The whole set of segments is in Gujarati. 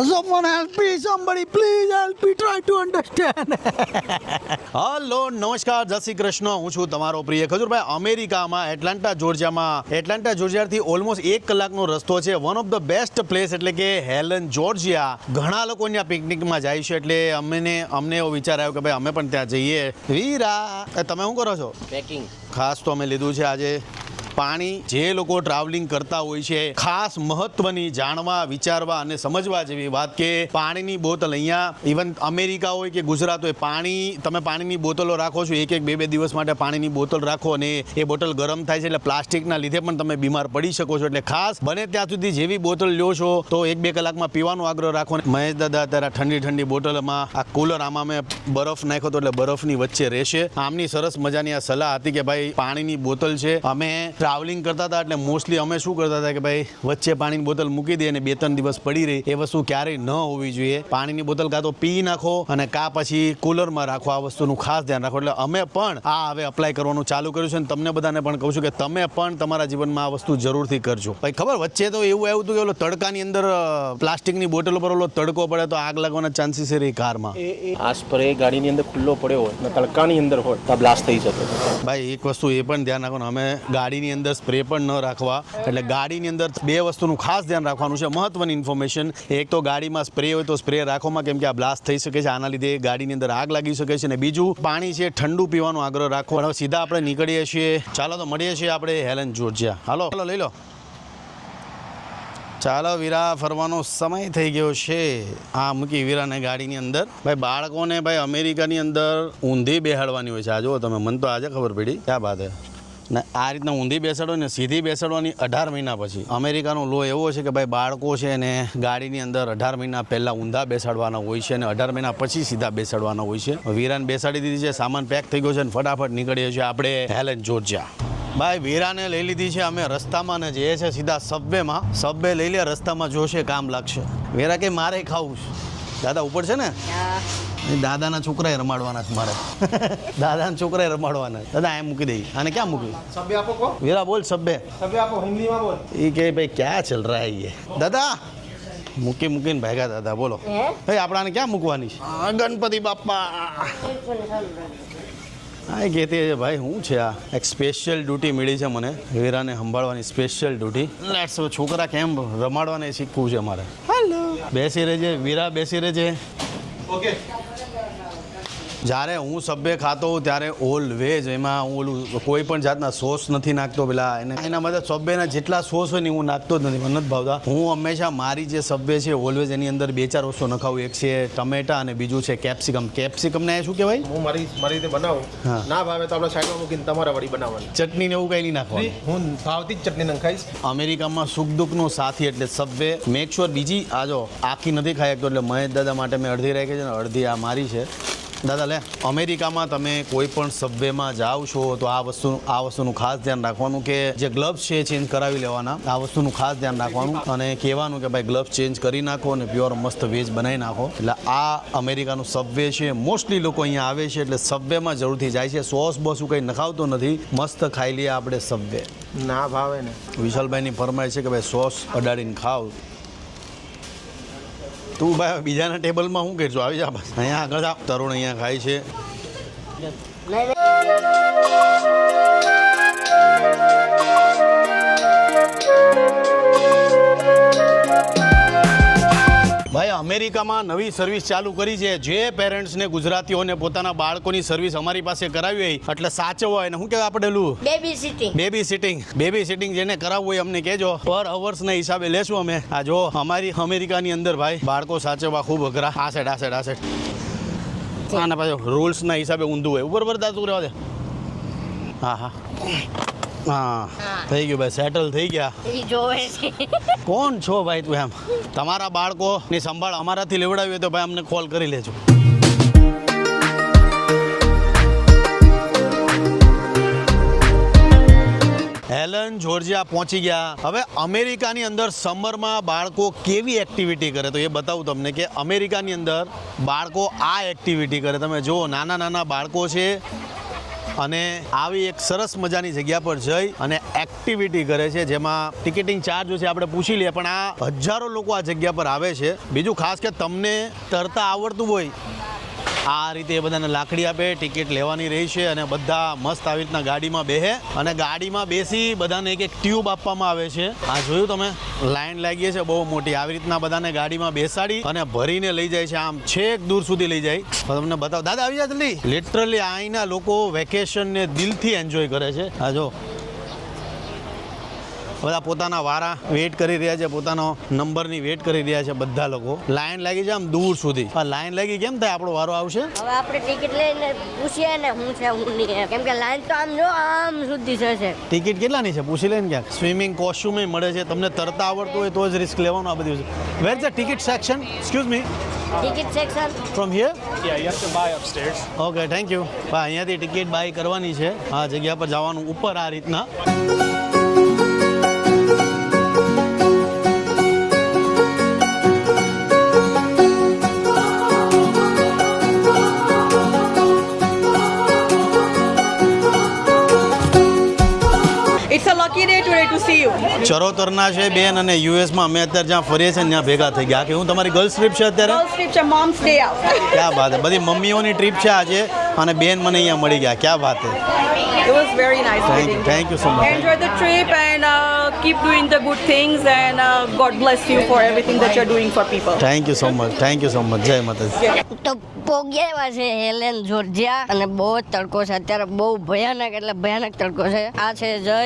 Someone help me, somebody please help me try to understand. Hello નમસ્કાર જય શ્રી કૃષ્ણ. હું છું તમારો પ્રિય ખજુરભાઈ. અમેરિકામાં એટલાન્ટા જોર્જિયામાં એટલાન્ટા જોર્જિયાથી ઓલમોસ્ટ એક કલાકનો રસ્તો છે. One of the best place એટલે કે હેલન જોર્જિયા ઘણા લોકો ત્યાં પિકનિકમાં જાય છે એટલે અમને અમને એવો વિચાર આવ્યો કે ભાઈ અમે પણ ત્યાં જઈએ. વીરા એ તમે શું કરો છો? પેકિંગ ખાસ તો અમે લીધું છે આજે. પાણી જે લોકો ટ્રાવેલિંગ કરતા હોય છે, ખાસ મહત્વની જાણવા, વિચારવા અને સમજવા જેવી વાત કે પાણીની બોટલ અહીંયા ઇવન અમેરિકા હોય કે ગુજરાત હોય, પાણી, તમે પાણીની બોટલો રાખો છો એક એક બે બે દિવસ માટે પાણીની બોટલ રાખો અને એ બોટલ ગરમ થાય છે એટલે પ્લાસ્ટિકના લીધે પણ તમે બીમાર પડી શકો છો. એટલે ખાસ બને ત્યાં સુધી જેવી બોટલ લ્યો છો, તો એક બે કલાકમાં પીવાનો આગ્રહ રાખો મહેશ દાદા, અત્યારે ઠંડી ઠંડી બોટલમાં આ કુલર આમાં મેં બરફ નાખ્યો હતો એટલે બરફની વચ્ચે રહેશે. આમની સરસ મજાની આ સલાહ હતી કે ભાઈ, પાણીની બોટલ છે, અમે ટ્રાવેલિંગ કરતા હતા એટલે મોસ્ટલી અમે શું કરતા હતા કે ભાઈ વચ્ચે પાણીની બોટલ મૂકી દઈએ અને બે ત્રણ દિવસ પડી રહી. એ વસ્તુ ક્યારેય ન હોવી જોઈએ. પાણીની બોટલ કાં તો પી નાખો અને કાં પછી કુલરમાં રાખો. આ વસ્તુનું ખાસ ધ્યાન રાખો. એટલે અમે પણ આ હવે અપ્લાય કરવાનું ચાલુ કર્યું છે અને તમને બધાને પણ કહું છું કે તમે પણ તમારા જીવનમાં આ વસ્તુ જરૂરથી કરજો. ભાઈ ખબર વચ્ચે તો એવું આવ્યું હતું કે ઓલો તડકાની અંદર પ્લાસ્ટિકની બોટલ પર ઓલો તડકો પડે તો આગ લાગવાના ચાન્સીસ રહી કારમાં. આ સ્પ્રે ગાડીની અંદર ખુલ્લો પડ્યો હોય તડકાની અંદર હોય તો બ્લાસ્ટ થઈ શકે. ભાઈ એક વસ્તુ એ પણ ધ્યાન રાખવાનું અમે ગાડીની અંદર સ્પ્રે પણ ન રાખવા એટલે ગાડીની અંદર બે વસ્તુનું ખાસ ધ્યાન રાખવાનું છે. મહત્વની ઇન્ફોર્મેશન એક તો ગાડીમાં સ્પ્રે હોય તો સ્પ્રે રાખવામાં કેમ કે આ બ્લાસ્ટ થઈ શકે છે, આના લીધે ગાડીની અંદર આગ લાગી શકે છે અને બીજું પાણી છે, ઠંડુ પીવાનો આગ્રહ રાખો. હવે સીધા આપણે નીકળીએ છીએ. ચાલો તો મળીએ છીએ આપણે હેલન જોર્જિયા. હાલો, ચાલો લઈ લો. ચાલો વીરા, ફરવાનો સમય થઈ ગયો છે. આ મૂકી વીરાને ગાડીની અંદર. ભાઈ, બાળકોને ભાઈ, અમેરિકાની અંદર ઊંધી બેહાડવાની હોય છે. આ જુઓ તમે, મને તો આજે ખબર પડી. ક્યાં હે? ને આ રીતના ઊંધી બેસાડો ને સીધી બેસાડવાની અઢાર મહિના પછી. અમેરિકાનો લો એવો છે કે ભાઈ બાળકો છે ને ગાડીની અંદર અઢાર મહિના પહેલાં ઊંધા બેસાડવાના હોય છે અને અઢાર મહિના પછી સીધા બેસાડવાના હોય છે. વીરાને બેસાડી દીધી છે, સામાન પેક થઈ ગયો છે અને ફટાફટ નીકળીએ છીએ આપણે હેલેન જોર્જિયા. ભાઈ, વીરાને લઈ લીધી છે, અમે રસ્તામાં ને જઈએ છે સીધા સબવેમાં. સબવે લઈ લે, રસ્તામાં જોશે, કામ લાગશે. વીરા કે મારે ખાવું છે? દાદા, ઉપર છે ને? દાદાના છોકરાએ રમાડવાના છે મારે. દાદાના છોકરાએ રમાડવાના દાદા એમ મૂકી દઈ અને ક્યાં મૂકી સભ્ય આપો કો વીરા બોલ સભ્ય. સભ્ય આપો હિન્દીમાં બોલ. એ કે ભાઈ ક્યાં ચલ રહા હે દાદા! મૂકી મૂકીને ભાગ્યા દાદા બોલો. ભાઈ આપણાને ક્યાં મૂકવાની છે? ગણપતિ બાપ્પા. હા એ કહેતી છે ભાઈ શું છે આ? એક સ્પેશિયલ ડ્યુટી મળી છે મને. વીરાને સંભાળવાની સ્પેશિયલ ડ્યુટી લેટ્સ છોકરા કેમ રમાડવાને શીખવું છે મારે હેલો બેસી રહેજે વીરા બેસી રહેજે. ઓકે જ્યારે હું સભ્ય ખાતો હોઉં ત્યારે ઓલવેઝ એમાં હું ઓલું કોઈ પણ જાતના સોસ નથી નાખતો પેલા એને એના માટે સભ્યના જેટલા સોસ હોય ને હું નાખતો જ નથી મને નથી ભાવતા. હું હંમેશા મારી જે સભ્ય છે ઓલવેઝ એની અંદર બે ચાર વસ્તુ નખાવું. એક છે ટમેટા અને બીજું છે કેપ્સિકમ કેપ્સિકમ ને શું કહેવાય? હું મારી મારી રીતે બનાવું. ના ભાવે તો આપણે સાઈડમાં મૂકીને તમારા વળી બનાવવાની. ચટણી ને એવું કંઈ નહીં નાખવાનું. હું ભાવતી જ ચટણી નખાઈશ. અમેરિકામાં સુખ દુઃખનો સાથી એટલે સભ્ય. મેક શ્યોર બીજી આ જો આખી નથી ખાઈ શકતો એટલે મહેશ દાદા માટે મેં અડધી રાખી છે ને અડધી આ મારી છે. દાદા લે અમેરિકામાં તમે કોઈ પણ સબવેમાં જાઓ છો તો આ વસ્તુ આ વસ્તુનું ખાસ ધ્યાન રાખવાનું કે જે ગ્લવ્સ છે એ ચેન્જ કરાવી લેવાના. આ વસ્તુનું ખાસ ધ્યાન રાખવાનું અને કહેવાનું કે ભાઈ ગ્લવ્સ ચેન્જ કરી નાખો અને પ્યોર મસ્ત વેજ બનાવી નાખો. એટલે આ અમેરિકાનું સબવે છે મોસ્ટલી લોકો અહીંયા આવે છે એટલે સબવેમાં જરૂરથી જાય છે. સોસ બોસ કંઈ નખાવતો નથી મસ્ત ખાઈ લઈએ આપણે સબવે ના ભાવે ને. વિશાલભાઈની ફરમાય છે કે ભાઈ સોસ અડાડીને ખાવ. તું ભાઈ, બીજાના ટેબલમાં શું કરશો આવી જા બસ અહીંયા આગળ આપ. તરુણ અહીંયા ખાય છે. ભાઈ અમેરિકામાં નવી સર્વિસ ચાલુ કરી છે. જે પેરેન્ટ્સને ગુજરાતીઓને પોતાના બાળકોની સર્વિસ અમારી પાસે કરાવી હોય એટલે સાચવવા હોય ને શું કહેવાય આપડેલું baby sitting baby sitting baby sitting જેને કરાવવું હોય અમને કહેજો. પર અવર્સના હિસાબે લેશું અમે. આ જો અમારી અમેરિકાની અંદર ભાઈ બાળકો સાચવવા ખૂબ અઘરા. આ સાઈડ આ સાઈડ આ સાઈડ આના પાછો રૂલ્સના હિસાબે ઊંધું હોય. ઉપર પર દાતું રહેવા દે. હા હા. હા. થઈ ગયું ભાઈ સેટલ થઈ ગયા. જોવે છે. કોણ છો ભાઈ તું એમ? તમારા બાળકોની સંભાળ અમારાથી લેવડાવી હોય તો ભાઈ અમને કોલ કરી લેજો. હેલન જોર્જિયા પહોંચી ગયા. હવે અમેરિકાની અંદર સમરમાં બાળકો કેવી એક્ટિવિટી કરે? તો એ બતાવું તમને કે અમેરિકાની અંદર બાળકો આ એક્ટિવિટી કરે. તમે જુઓ નાના નાના બાળકો છે અને આવી એક સરસ મજાની જગ્યા પર જઈ અને એક્ટિવિટી કરે છે, જેમાં ટિકિટિંગ ચાર્જ છે આપણે પૂછી લઈએ, પણ આ હજારો લોકો આ જગ્યા પર આવે છે. બીજું ખાસ કે તમને તરતા આવડતું હોય આ રીતે એ બધાને લાકડી આપે, ટિકિટ લેવાની રહી છે અને બધા મસ્ત આવી રીતના ગાડીમાં બેહે અને ગાડીમાં બેસી બધાને એક એક ટ્યુબ આપવામાં આવે છે. આ જોયું તમે? લાઈન લાગી છે બહુ મોટી. આવી રીતના બધાને ગાડીમાં બેસાડી અને ભરીને લઈ જાય છે. આમ છેક દૂર સુધી લઈ જાય. તમને બતાવો. દાદા, આવી જલ્દી. લિટરલી અહીંના લોકો વેકેશનને દિલથી એન્જોય કરે છે. આ જો બધા પોતાના વારા વેઇટ કરી રહ્યા છે પોતાનો નંબરની વેઇટ કરી રહ્યા છે બધા લોકો. લાઈન લાગી છે આમ દૂર સુધી. આ લાઈન લાગી કેમ થાય? આપણો વારો આવશે? હવે આપણે ટિકિટ લઈને પૂછીએ ને હું છે હું નહીં કેમ કે લાઈન તો આમ જો આમ સુધી છે છે ટિકિટ કેટલાની છે? પૂછી લઈને ક્યાંક? સ્વિમિંગ કોસ્ચ્યુમે મળે છે. તમને તરતા આવડતું હોય તો જ રિસ્ક લેવાનું આ બધું છે where the ticket section excuse me ticket section from here. Okay thank you અહીંયાથી ટિકિટ બાય કરવાની છે. આ જગ્યા પર જવાનું ઉપર આ રીતના. To see you. ચરોતરના છે બેન અને યુએસમાં અમે અત્યારે જ્યાં ફરીએ છીએ ત્યાં ભેગા થઈ ગયા. કે હું તમારી ગર્લ્સ ટ્રીપ છે અત્યારે? Girls trip your mom's day out. ક્યાં વાત હે બધી મમ્મીઓની ટ્રીપ છે આજે અને બેન મને અહીંયા મળી ગયા. ક્યાં વાત હે It was very nice thank meeting. Thank you so much. Enjoy the trip and uh, keep doing the good things and uh, God bless you for everything that you're doing for people. Thank you so much thank you so much જય માતાજી તો પોગ્યા છે હેલેન જોર્જિયા અને બહુ જ તડકો છે. અત્યારે બહુ ભયાનક એટલે ભયાનક તડકો છે. આ છે જય.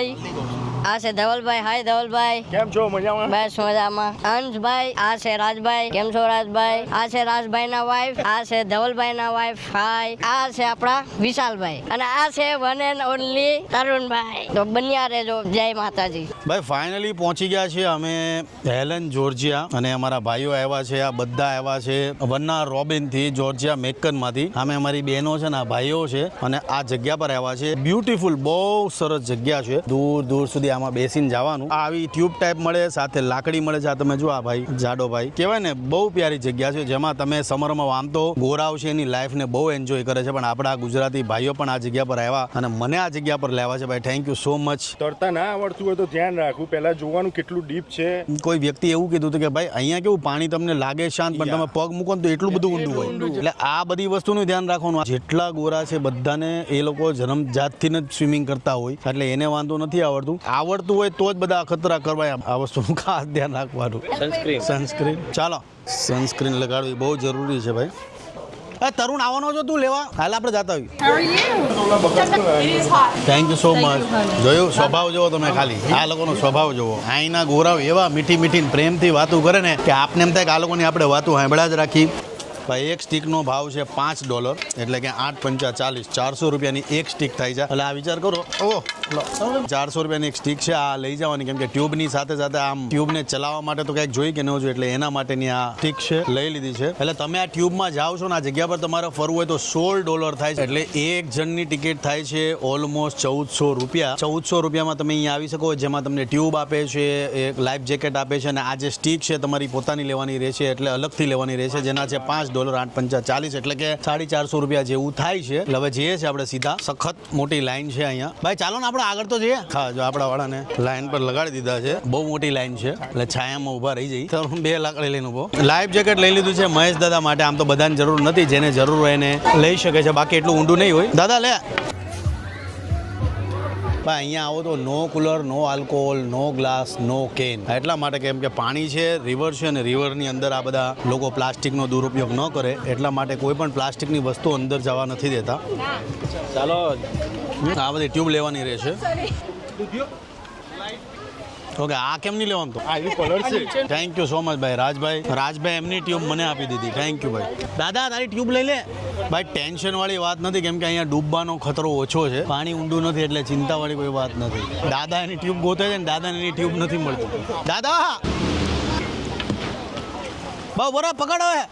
આ છે ધવલભાઈ. હાય ધવલભાઈ. કેમ છો? મજામાં? બસ મજામાં. અંશભાઈ આ છે રાજભાઈ. કેમ છો રાજભાઈ? આ છે રાજભાઈ ના વાઈફ આ છે ધવલભાઈ ના વાઈફ હાય આ છે આપણા વિશાલભાઈ. અને આ છે વન એન્ડ ઓનલી તરુણભાઈ. તો બન્યા રહેજો. જય માતાજી. ભાઈ ફાઇનલી પહોંચી ગયા છે અમે હેલન જોર્જિયા. અને અમારા ભાઈઓ આવ્યા છે આ બધા આવ્યા છે વન્ના રોબિનથી જોર્જિયા મેકનમાંથી અમે અમારી બહેનો છે ને આ ભાઈઓ છે. અને આ જગ્યા પર આવ્યા છે. બ્યુટીફુલ બહુ સરસ જગ્યા છે. દૂર દૂર સુધી આમાં બેસીને જવાનું. આ આવી ટ્યુબ ટાઈપ મળે સાથે લાકડી મળે છે આ તમે જો આ ભાઈ જાડો ભાઈ. કહેવાય ને બહુ પ્યારી જગ્યા છે જેમાં તમે સમરમાં આમ તો ગોરાઓ છે એની લાઈફને બહુ એન્જોય કરે છે પણ આપણા ગુજરાતી ભાઈઓ પણ આ જગ્યા પર આવ્યા અને મને આ જગ્યા પર લેવા છે ભાઈ થેન્ક યુ સો મચ તરતા ના આવડતું હોય તો ધ્યાન રાખવું. પહેલા જોવાનું કેટલું ડીપ છે. કોઈ વ્યક્તિ એવું કીધું હતું કે ભાઈ અહીંયા કેવું પાણી તમને લાગે શાંત પણ તમે પગ મૂકો ને તો એટલું બધું ઊંડું હોય. એટલે આ બધી વસ્તુનું ધ્યાન રાખવાનું. જેટલા ગોરા છે બધાને એ લોકો જન્મજાતથી જ સ્વિમિંગ કરતા હોય એટલે એને વાંધો નથી આવડતું. આવડતું હોય તો જ બધા અખતરા કરવાય આ વસ્તુનું ખાસ ધ્યાન રાખવાનું. સનસ્ક્રીન સનસ્ક્રીન ચાલો. સનસ્ક્રીન લગાડવી બહુ જરૂરી છે ભાઈ. એ તરુણ આવવાનો છો તું? લેવા? હાલ આપણે જાતા આવી થેન્ક યુ સો મચ જોયું? સ્વભાવ જોવો તમે ખાલી. આ લોકોનો સ્વભાવ જોવો. અહીંના ગોરાવ એવા મીઠી મીઠી પ્રેમથી વાતો કરે ને કે આપને એમ થાય કે આ લોકોની આપણે વાતો સાંભળ્યા જ રાખી. ભાઈ, એક સ્ટીકનો ભાવ છે પાંચ ડોલર, એટલે કે આઠ પંચા ચાલીસ, ચારસો રૂપિયાની એક સ્ટીક થાય છે. એટલે આ વિચાર કરો. ઓહ ચારસો રૂપિયાની એક સ્ટીક છે, આ લઈ જવાની, કેમ કે ટ્યુબની સાથે સાથે આમ ટ્યુબને ચલાવવા માટે તો કંઈક જોઈ કે ન જોઈ, એટલે એના માટેની આ સ્ટીક છે, લઈ લીધી છે. એટલે તમે આ ટ્યુબમાં જાઓ છો ને, આ જગ્યા પર તમારે ફરવું હોય તો સોળ ડોલર થાય છે. એટલે એક જણની ટિકિટ થાય છે ઓલમોસ્ટ ચૌદસો રૂપિયા. ચૌદસો રૂપિયામાં તમે અહીંયા આવી શકો, જેમાં તમને ટ્યુબ આપે છે, એક લાઈફ જેકેટ આપે છે, અને આ જે સ્ટીક છે, તમારી પોતાની લેવાની રહેશે, એટલે અલગથી લેવાની રહેશે, જેના છે પાંચ ડોલર આઠ પંચા ચાલીસ એટલે કે સાડી ચારસો રૂપિયા જેવું થાય છે. એટલે હવે જઈએ છે આપણે સીધા. સખત મોટી લાઈન છે અહીંયા. ભાઈ, ચાલો ને આપણે આગળ તો જઈએ. હા, જો આપણા વાળાને લાઈન પર લગાડી દીધા છે. બહુ મોટી લાઈન છે. એટલે છાયામાં ઊભા રહી જઈ. તો બે લાકડી લઈને ઊભો. લાઈફ જેકેટ લઈ લીધું છે મહેશ દાદા માટે. આમ તો બધાને જરૂર નથી. જેને જરૂર હોય એને લઈ શકે છે. બાકી એટલું ઊંડું નહીં હોય. દાદા, લે. ભાઈ, અહીંયા આવો તો no cooler, no alcohol, no glass, no can. એટલા માટે કેમ કે પાણી છે રિવર છે અને રિવરની અંદર આ બધા લોકો પ્લાસ્ટિકનો દુરુપયોગ ન કરે, એટલા માટે કોઈ પણ પ્લાસ્ટિકની વસ્તુ અંદર જવા નથી દેતા. ચાલો, આ બધી ટ્યુબ લેવાની રહેશે. ઓકે આ કેમ નહીં લેવાનું તો? આ એવી કલર છે. થેન્ક યુ સો મચ ભાઈ રાજભાઈ. રાજભાઈ એમની ટ્યુબ મને આપી દીધી. થેન્ક યુ ભાઈ. દાદા તારી ટ્યુબ લઈ લે. ભાઈ ટેન્શન વાળી વાત નથી કેમ કે અહીંયા ડૂબવાનો ખતરો ઓછો છે. પાણી ઊંડું નથી એટલે ચિંતા વાળી કોઈ વાત નથી. દાદા એની ટ્યુબ ગોતે છે ને દાદાને એની ટ્યુબ નથી મળતી. દાદા! બહુ બરાબર પકડો હે.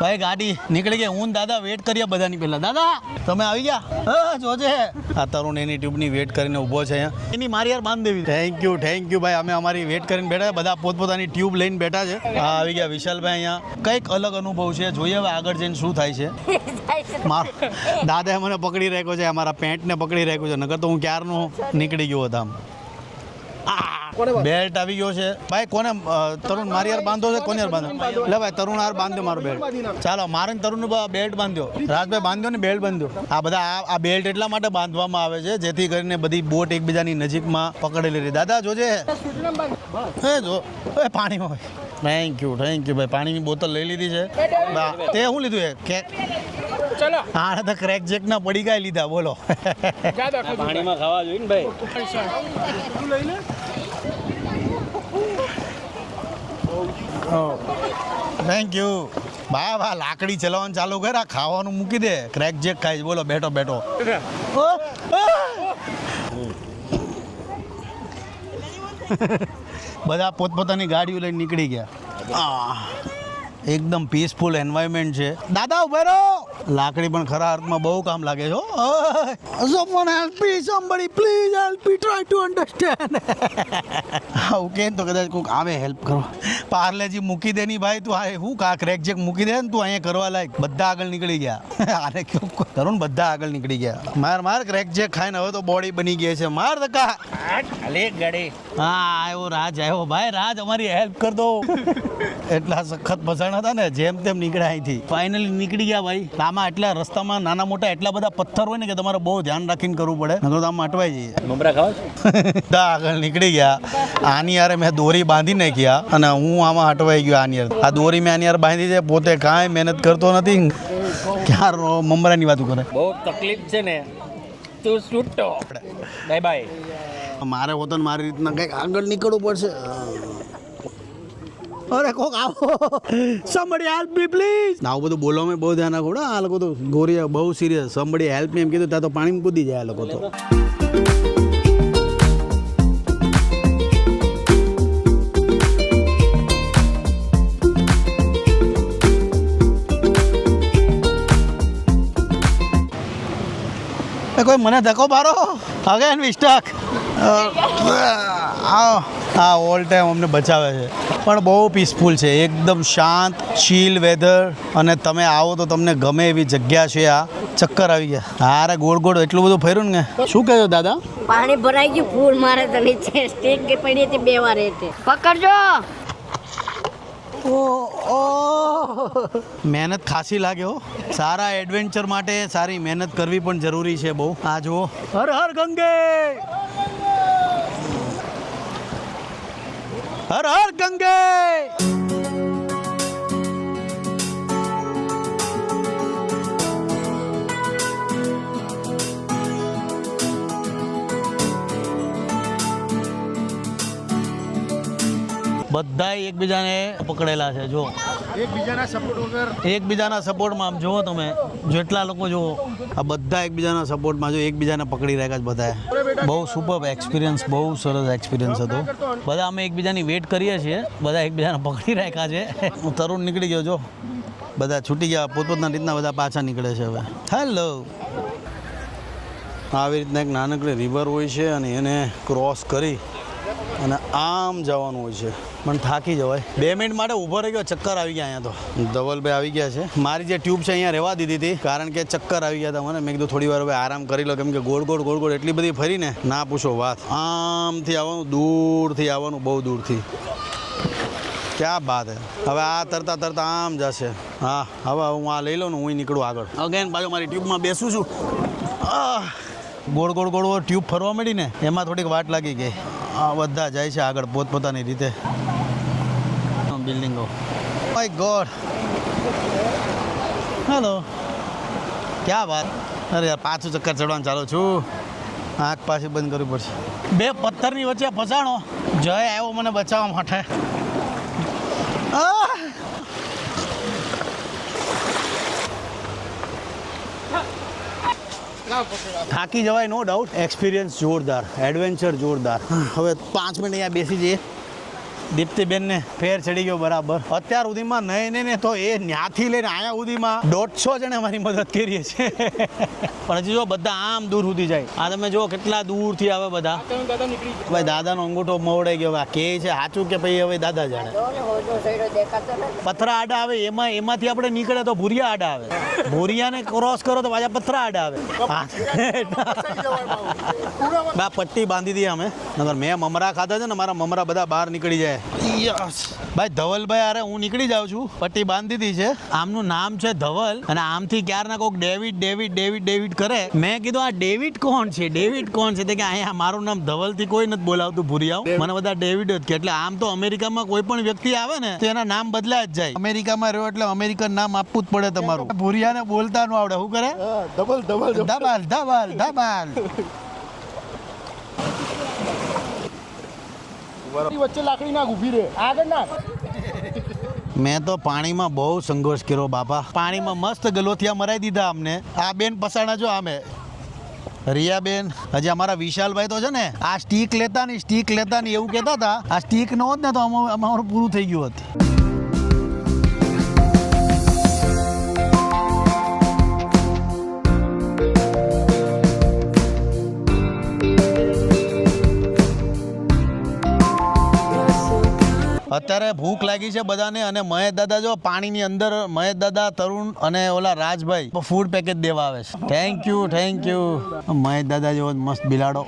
ભાઈ ગાડી નીકળી ગઈ. હું દાદા વેટ કરીએ બધાની પહેલા. દાદા તમે આવી ગયા? જોજે આ તરુણ એની ટ્યુબની વેટ કરીને ઊભો છે અહીંયા. એની મારી યાર બાંધ દેવી થેન્ક યુ થેન્ક યુ ભાઈ. અમે અમારી વેટ કરીને બેઠા બધા પોતપોતાની ટ્યુબ લઈને બેઠા છે. હા આવી ગયા વિશાલભાઈ અહીંયા. કંઈક અલગ અનુભવ છે. જોઈએ હવે આગળ જઈને શું થાય છે. મારો દાદાએ મને પકડી રાખ્યો છે. અમારા પેન્ટને પકડી રાખ્યો છે. નગર તો હું ક્યારનો નીકળી ગયો હતો આમ. બેલ્ટ આવી ગયો છે. ભાઈ કોને તરુણ મારી યાર બાંધો છે? કોને યાર બાંધો? લે ભાઈ તરુણ યાર બાંધ્યો મારો બેલ્ટ ચાલો મારે ને તરુણ બેલ્ટ બાંધ્યો. રાજભાઈ બાંધ્યો ને બેલ્ટ બાંધ્યો? આ બધા આ- આ બેલ્ટ એટલા માટે બાંધવામાં આવે છે જેથી કરીને બધી બોટ એકબીજાની નજીકમાં પકડેલી રહી. દાદા જોજે. હે જો. એ પાણીમાં હોય. થેન્ક યુ થેન્ક યુ ભાઈ. પાણીની બોતલ લઈ લીધી છે. તે શું લીધું એ? કે ચલો. આને તો ક્રેક જેક ના પડી ગયા લીધા બોલો. પાણીમાં ખાવા જોઈએ ને ભાઈ. થેન્ક યુ બા બા લાકડી ચલાવવાનું ચાલુ કર આ ખાવાનું મૂકી દે. ક્રેક જેક ખાઈ બોલો બેઠો બેઠો. બધા પોતપોતાની ગાડીઓ લઈને નીકળી ગયા. એકદમ પીસફુલ એન્વાયરમેન્ટ છે. દાદા ઉભે રહો. લાકડી પણ ખરા અર્થમાં બહુ કામ લાગે છે હો. Help me somebody please help me try to understand. આવું કે તો કદાચ કોઈક આવે હેલ્પ કરો પાર્લેજી મૂકી દે ની ભાઈ તું આ હું કા ક્રેક જેક મૂકી દે ને તું અહીંયા કરવા લાયક. બધા આગળ નીકળી ગયા. આને કેવું તરુણ બધા આગળ નીકળી ગયા. માર માર ક્રેક જેક ખાઈને હવે તો બોડી બની ગઈ છે. માર ધક્કા. ખાલી ગડે. હા આવ્યો રાજ આવ્યો ભાઈ રાજ અમારી હેલ્પ કર દો. એટલા સખત ફસાણ હતા ને જેમ તેમ નીકળ્યા અહીંથી. ફાઇનલી નીકળી ગયા ભાઈ. આમાં એટલા રસ્તામાં નાના મોટા એટલા બધા પથ્થર હોય ને કે તમારે બહુ ધ્યાન રાખીને કરવું પડે. નકર તો આમ અટવાઈ જઈએ. મમરા ખાવા આગળ નીકળી ગયા. આની યારે મેં દોરી બાંધી નાખ્યા અને હું આમાં અટવાઈ ગયો આની યાર આ દોરી મેં આની યાર બાંધી છે પોતે કાંઈ મહેનત કરતો નથી. ક્યાં મમરાની વાત કરે? બહુ તકલીફ છે ને. તું છૂટો. બાય બાય મારે હોતો ને મારી રીતના કંઈક આગળ નીકળવું પડશે. અરે કોક આવો. સમડી હેલ્પ મી પ્લીઝ આવું બધું બોલવામાં બહુ ધ્યાન રાખો. આ લોકો તો ગોરિયા બહુ સિરિયસ સમડી હેલ્પ એમ કીધું ત્યાં તો પાણીમાં કૂદી જાય આ લોકો તો. એ કોઈ મને ધક્કો મારો? અગેન વિસ્ટક હા ઓલ ટાઈમ અમને બચાવે છે. પણ બહુ પીસફુલ છે. એકદમ શાંત ચીલ વેધર અને તમે આવો તો તમને ગમે એવી જગ્યા છે આ. ચક્કર આવી ગયા. હારે ગોળ ગોળ એટલું બધું ફેર્યું ને શું કહેજો દાદા? પાણી ભરાઈ ગયું ફૂલ મારે તો નીચે સ્ટીક પડી હતી બે વાર એટલે પકડજો. મહેનત ખાસી લાગે હો. સારા એડવેન્ચર માટે સારી મહેનત કરવી પણ જરૂરી છે બહુ. આ જુઓ. હર હર ગંગે. હર હર ગંગે! બધા એકબીજાને પકડેલા છે જો એકબીજાના સપોર્ટ વગર એકબીજાના સપોર્ટમાં આમ જુઓ તમે જેટલા લોકો જુઓ આ બધા એકબીજાના સપોર્ટમાં જો એકબીજાને પકડી રાખ્યા છે બધાએ. બહુ સુપર એક્સપિરિયન્સ બહુ સરસ એક્સપિરિયન્સ હતો. બધા અમે એકબીજાની વેટ કરીએ છીએ બધા એકબીજાને પકડી રાખ્યા છે. હું તરુણ નીકળી ગયો જો બધા છૂટી ગયા પોતપોતાના રીતના બધા પાછા નીકળે છે હવે. હેલો આવી રીતના એક નાનકડી રિવર હોય છે અને એને ક્રોસ કરી અને આમ જવાનું હોય છે. પણ થાકી જવાય. બે મિનિટ માટે ઊભો રહી ગયો ચક્કર આવી ગયા અહીંયા તો. ધવલભાઈ આવી ગયા છે. મારી જે ટ્યુબ છે અહીંયા રહેવા દીધી હતી કારણ કે ચક્કર આવી ગયા હતા મને. મેં કીધું થોડી વાર હવે આરામ કરી લો કેમ કે ગોળ ગોળ ગોળ ગોળ એટલી બધી ફરીને ના પૂછો વાત. આમથી આવવાનું દૂરથી આવવાનું બહુ દૂરથી. ક્યાં બાત હે? હવે આ તરતા તરતા આમ જશે. હા હવે હું આ લઈ લઉં ને હું નીકળું આગળ. અગેન પાછો મારી ટ્યુબમાં બેસું છું. ગોળ ગોળ ગોળ ટ્યુબ ફરવા મળી ને એમાં થોડીક વાટ લાગી ગઈ. આ બધા જાય છે આગળ પોતપોતાની રીતે. બિલ્ડિંગો. માય ગોડ હેલો ક્યાં વાત? અરે યાર પાછું ચક્કર ચડવાનું ચાલુ છું. આંખ પાછી બંધ કરવી પડશે. બે પથ્થરની વચ્ચે ફસાણો. જય આવ્યો મને બચાવવા માટે. આહ! થાકી જવાય નો ડાઉટ એક્સપિરિયન્સ જોરદાર એડવેન્ચર જોરદાર. હવે પાંચ મિનિટ અહીંયા બેસી જઈએ. દીપ્તિબેન ને ફેર ચડી ગયો બરાબર. અત્યાર સુધીમાં નહીં ને તો એ ન્યાથી લઈને આયા સુધીમાં દોઢસો જણે અમારી મદદ કરીએ છે પણ હજી જો બધા આમ દૂર સુધી જાય. આ તમે જો કેટલા દૂરથી આવે બધા. ભાઈ, દાદાનો અંગૂઠો મવડાઈ ગયો. કે છે, સાચું કે ભાઈ હવે દાદા જાણે? પથરા આડા આવે, એમાં, એમાંથી આપણે નીકળે તો ભૂરિયા આડા આવે. ભૂરિયાને ક્રોસ કરો તો પાછા પથરા આડા આવે બા, પટ્ટી બાંધી દઈએ અમે. નગર મેં મમરા ખાધા છે ને, મારા મમરા બધા બહાર નીકળી જાય. યસ. ભાઈ ધવલભાઈ અરે હું નીકળી જાઉં છું. પટ્ટી બાંધી દીધી છે. આમનું નામ છે ધવલ અને આમથી ક્યારના કોઈક ડેવિડ ડેવિડ ડેવિડ ડેવિડ કરે. મેં કીધું આ ડેવિડ કોણ છે? ડેવિડ કોણ છે? કે અહીંયા મારું નામ ધવલથી કોઈ નથી બોલાવતું ભૂરિયાઓ. મને બધા ડેવિડ જ કે એટલે આમ તો અમેરિકામાં કોઈ પણ વ્યક્તિ આવે ને તો એના નામ બદલાય જ જાય. અમેરિકામાં રહ્યો એટલે અમેરિકન નામ આપવું જ પડે તમારું. ભૂરિયાને બોલતા નું આવડે. શું કરે? ધબલ ધબલ ધબાલ ધબાલ ધબાલ. વચ્ચે લાકડી નાખ ઊભી રે આગળ નાખ. મેં તો પાણીમાં બહુ સંઘર્ષ કર્યો બાપા. પાણીમાં મસ્ત ગલોથિયા મરાઈ દીધા અમને. આ બેન પસાણા જો આમે. રિયાબેન હજી અમારા વિશાલભાઈ તો છે ને આ સ્ટીક લેતા ને સ્ટીક લેતા ને એવું કહેતા હતા. આ સ્ટીક ન હોત ને તો અમારું પૂરું થઈ ગયું હોત. અત્યારે ભૂખ લાગી છે બધાને અને મહેશ દાદા જો પાણીની અંદર મહેશ દાદા તરુણ અને ઓલા રાજભાઈ ફૂડ પેકેજ દેવા આવે છે. Thank you thank you Mahesh દાદા જેવો મસ્ત બિલાડો. એ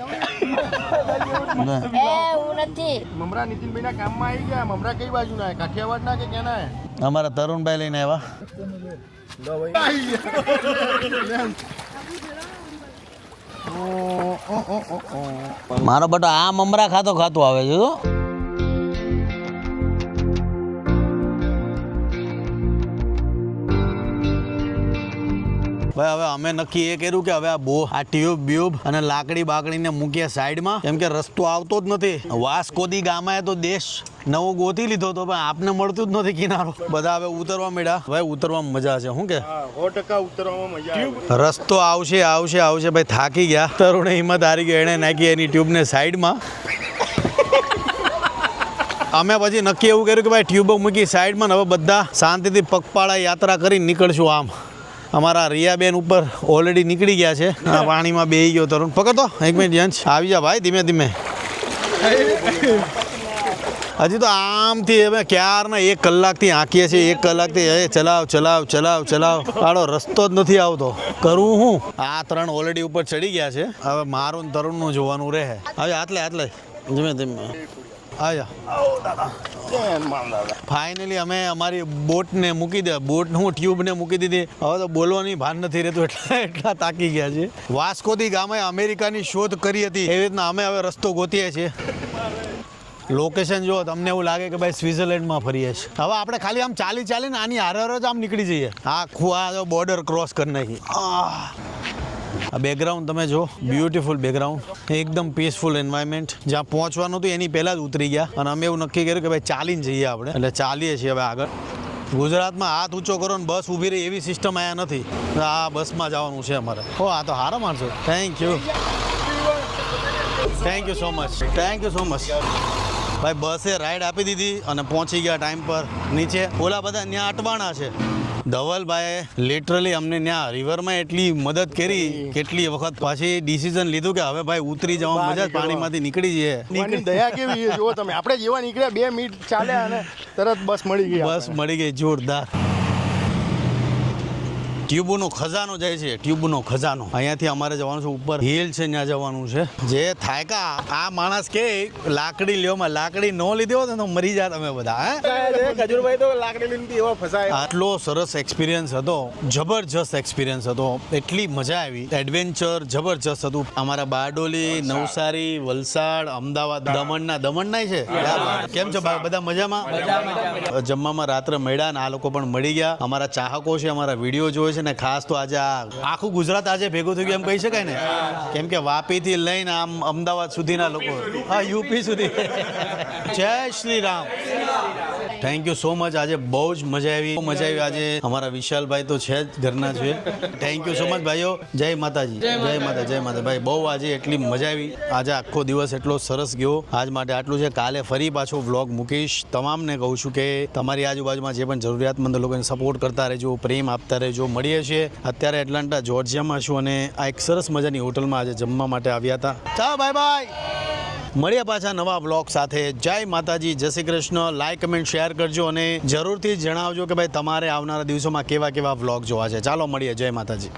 હું નથી. મમરા નીતિનભાઈ ના કામમાં આવી ગયા. મમરા કઈ બાજુ ના કાઠિયાવાડ ના કે ક્યાં ના અમારા તરુણભાઈ લઈને આવ્યા. મારો બટો આ મમરા ખાતો ખાતો આવે છે ભાઈ હવે અમે નક્કી એ કર્યું કે હવે આ બો આ ટ્યુબ બ્યુબ અને લાકડી બાકડીને મૂકીએ સાઈડમાં. કેમ કે રસ્તો આવતો જ નથી. વાસકોદી ગામાએ તો દેશ નવો ગોતી લીધો તો પણ આપને મળતું જ નથી કિનારો. બધા હવે ઉતરવા મળ્યા ભાઈ ઉતરવામાં મજા છે. શું કે? સો ટકા ઉતરવામાં મજા રસ્તો આવશે આવશે આવશે. ભાઈ થાકી ગયા. તરુણે હિંમત હારી ગઈ. એણે નાખી એની ટ્યુબને સાઈડમાં. અમે પછી નક્કી એવું કર્યું કે ભાઈ ટ્યુબો મૂકી સાઈડમાં માં હવે બધા શાંતિથી પગપાળા યાત્રા કરી નીકળશું આમ. અમારા રિયાબેન ઉપર ઓલરેડી નીકળી ગયા છે. પાણીમાં બેહી ગયો તરુણ. પકડતો એક મિનિટ યંશ આવી જા ભાઈ ધીમે ધીમે. હજી તો આમથી હવે ક્યારના એક કલાકથી આંકીએ છીએ એક કલાકથી એ ચલાવ ચલાવ ચલાવ ચલાવ. આડો રસ્તો જ નથી આવતો. કરું હું? આ ત્રણ ઓલરેડી ઉપર ચડી ગયા છે. હવે મારું તરુણનું જોવાનું રહે. હવે આટલે આટલે ધીમે ધીમે. ફાઇનલી અમે અમારી બોટને મૂકી દે. બોટ હું ટ્યુબને મૂકી દીધી. હવે તો બોલવાની ભાન નથી રહેતું. એટલા એટલા તાકી ગયા છે. વાસ્કોદી ગામે અમેરિકાની શોધ કરી હતી. એવી રીતના અમે હવે રસ્તો ગોતીએ છીએ. લોકેશન જો તમને એવું લાગે કે ભાઈ સ્વિટ્ઝરલેન્ડમાં ફરીએ છીએ. હવે આપણે ખાલી આમ ચાલી ચાલીને આની હારે જ આમ નીકળી જઈએ. આખું આ બોર્ડર ક્રોસ કરી નાખી. આહ. આ બેકગ્રાઉન્ડ તમે જો બ્યુટીફુલ બેકગ્રાઉન્ડ એકદમ પીસફુલ એન્વાયરમેન્ટ જ્યાં પહોંચવાનું હતું, એની પહેલાં જ ઉતરી ગયા. અને અમે એવું નક્કી કર્યું કે ભાઈ ચાલીને જઈએ આપણે. એટલે ચાલીએ છીએ હવે આગળ. ગુજરાતમાં હાથ ઊંચો કરો ને બસ ઊભી રહી એવી સિસ્ટમ અહીંયા નથી. આ બસમાં જવાનું છે અમારે. ઓ, આ તો હારો માણસો. Thank you thank you so much thank you so much ભાઈ, બસે રાઈડ આપી દીધી અને પહોંચી ગયા ટાઈમ પર. નીચે. ઓલા બધા ત્યાં અટવાણા છે. ધવલભાઈએ લિટરલી અમને ત્યાં રિવરમાં એટલી મદદ કરી કેટલી વખત પાછી ડિસિઝન લીધું કે હવે ભાઈ ઉતરી જવા મજા જ પાણીમાંથી નીકળી જઈએ. દયા કેવી જુઓ તમે આપણે જેવા નીકળ્યા બે મિનિટ ચાલ્યા અને તરત બસ મળી ગઈ બસ મળી ગઈ જોરદાર. ટ્યુબનો ખજાનો જાય છે ટ્યુબનો ખજાનો. અહીંયાથી અમારે જવાનું છે ઉપર હિલ છે ત્યાં જવાનું છે. જે થાય કા આ માણસ કે લાકડી લ્યોમાં લાકડી ન લીધી હોત તો મરી જાત અમે બધા તો લાકડી લીધી એવા ફસાય. આટલો સરસ એક્સપિરિયન્સ હતો જબરજસ્ત એક્સપિરિયન્સ હતો એટલી મજા આવી. એડવેન્ચર જબરજસ્ત હતું. અમારા બારડોલી નવસારી વલસાડ અમદાવાદ દમણના દમણના છે? કેમ છો બધા મજામાં? જમવામાં રાત્રે મળ્યા ને આ લોકો પણ મળી ગયા. અમારા ચાહકો છે અમારા વીડિયો જોયે છે. ને, ખાસ તો આજે આખું ગુજરાત આજે ભેગું થયું એમ કહી શકાય ને. કેમ કે વાપીથી લઈને આમ અમદાવાદ સુધીના લોકો. હા, યુપી સુધી. જય Shri Ram. Thank you so much આજે બહુ જ મજા આવી. મજા આવી. આજે અમારા વિશાલભાઈ તો છે જ ઘરના છે. થેન્ક યુ સો મચ ભાઈઓ. જય માતાજી. જય માતા જય માતા ભાઈ બહુ આજે એટલી મજા આવી. આજે આખો દિવસ એટલો સરસ ગયો. આજ માટે આટલું છે. કાલે ફરી પાછો વ્લોગ મૂકીશ. તમામને કહું છું કે તમારી આજુબાજુમાં જે પણ જરૂરિયાતમંદ લોકોને સપોર્ટ કરતા રહેજો પ્રેમ આપતા રહેજો. મળીએ છીએ અત્યારે એટલાન્ટા જોર્જિયામાં છું અને આ એક સરસ મજાની હોટલમાં આજે જમવા માટે આવ્યા હતા. ચાલો બાય બાય મળ્યા પાછા નવા બ્લોગ સાથે. જય માતાજી, જય Shri Krishna. Like comment share કરજો અને જરૂરથી જણાવજો કે ભાઈ તમારે આવનારા દિવસોમાં કેવા કેવા બ્લોગ જોવા છે. ચાલો મળીએ. જય માતાજી.